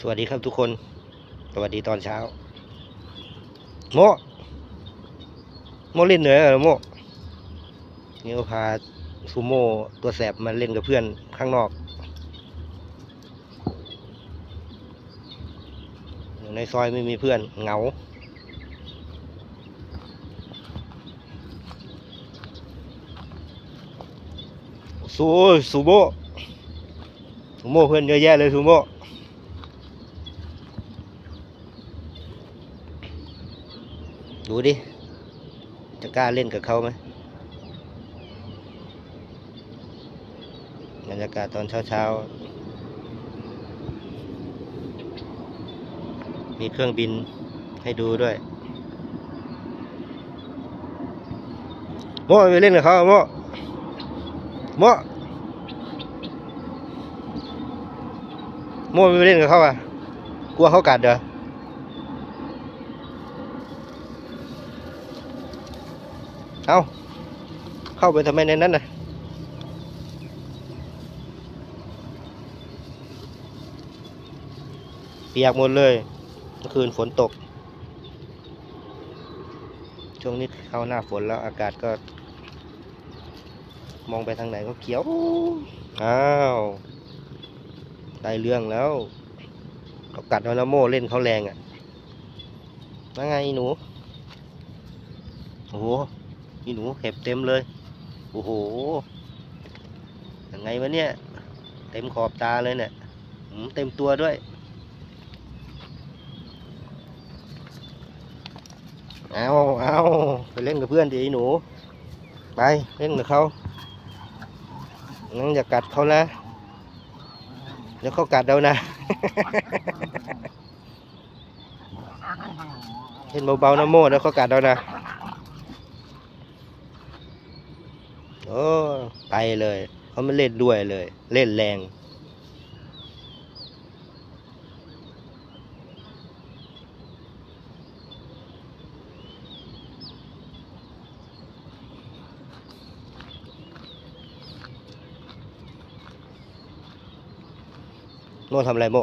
สวัสดีครับทุกคน สวัสดีตอนเช้า โมโมเล่นเหนื่อยเหรอโมนี่ก็พาซูโม่ตัวแสบมาเล่นกับเพื่อนข้างนอกอยู่ในซอยไม่มีเพื่อนเหงาซูซูโม่ซูโม่เพื่อนเยอะแยะเลยซูโม่ ดูดิ จะกล้าเล่นกับเขาไหมบรรยากาศตอนเช้าๆ มีเครื่องบินให้ดูด้วยโม่ไปเล่นกับเขาโม่โม่โม่ไปเล่นกับเขาอะ กลัวเขากัดเหรอ เอาเข้าไปทำไมในนั้นน่ะเปียกหมดเลยเมื่อคืนฝนตก ช่วงนี้เข้าหน้าฝนแล้วอากาศก็ มองไปทางไหนก็เขียว อ้าว ได้เรื่องแล้วเขากัดเอาแล้วโม่เล่นเขาแรงอะว่าไงหนู โอ้โห นี่หนูเห็บเต็มเลย โอ้โห ยังไงวะเนี่ย เต็มขอบตาเลยเนี่ยหืมเต็มตัวด้วย เอาเอาไปเล่นกับเพื่อนดิไอหนู ไปเล่นกับเขางั้นอย่ากัดเขานะ เดี๋ยวเขากัดเรานะเล่นเบาๆนะโม่แล้วเขากัดเรานะ โอ้ไปเลยเขาไม่เล่นด้วยเลย เล่นแรงโม่ทำอะไรโม่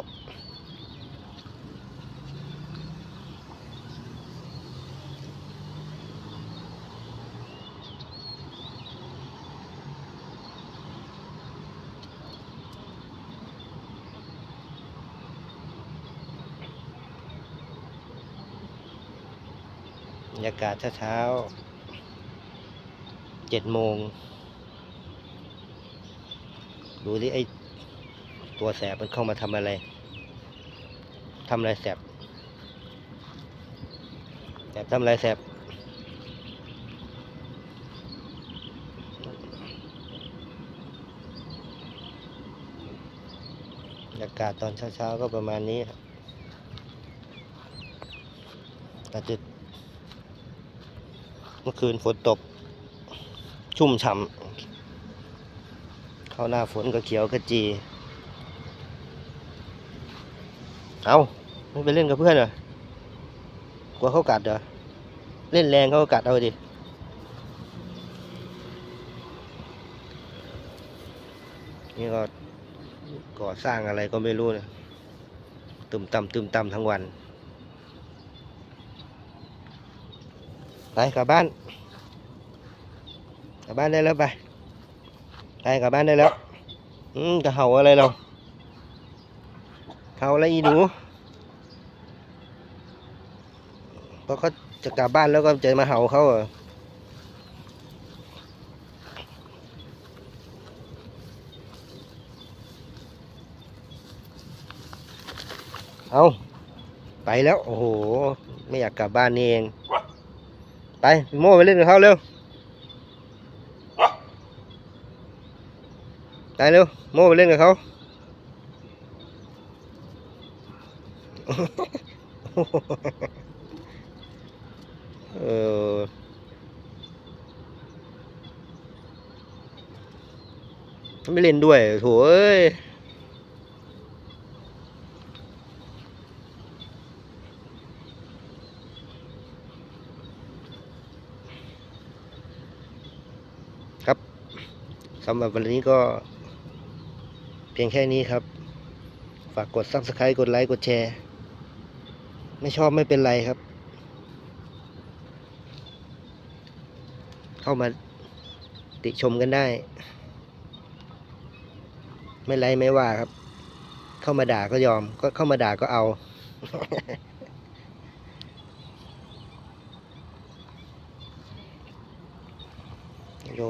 ยากาศเช้าเจ็ดโมง ดูที่ไอตัวแสบมันเข้ามาทำอะไรทำอะไรแสบแสบทำอะไรแสบบรรยากาศตอนเช้าๆก็ประมาณนี้ครับจจะ เมื่อคืนฝนตก ชุ่มฉ่ำเข้าหน้าฝนก็เขียวขจี เอาไม่ไปเล่นกับเพื่อนเหรอกลัวเขากัดเหรอ เล่นแรงเขากัดเอาดินี่ก็ก่อสร้างอะไรก็ไม่รู้นะตึมต่ำตึมต่ำทั้งวัน ไปกลับบ้าน กลับบ้านได้แล้วไปไปกลับบ้านได้แล้ว อืมจะเห่าอะไรเราเห่าอะไรอีหนูพอเขาจะกลับบ้านแล้วก็จะมาเห่าเขาเหรอเอาไปแล้ว โอ้โห ไม่อยากกลับบ้านนี่เอง ไปพี่โม่ไปเล่นกับเขาเร็วไปเร็วโม่ไปเล่นกับเขาเออไม่เล่นด้วยโถเอ้ย สำหรับวันนี้ก็เพียงแค่นี้ครับ ฝากกด subscribe กดไลค์ กดแชร์ ไม่ชอบไม่เป็นไรครับ เข้ามาติชมกันได้ ไม่ไรไม่ว่าครับ เข้ามาด่าก็ยอม ก็เข้ามาด่าก็เอาเรา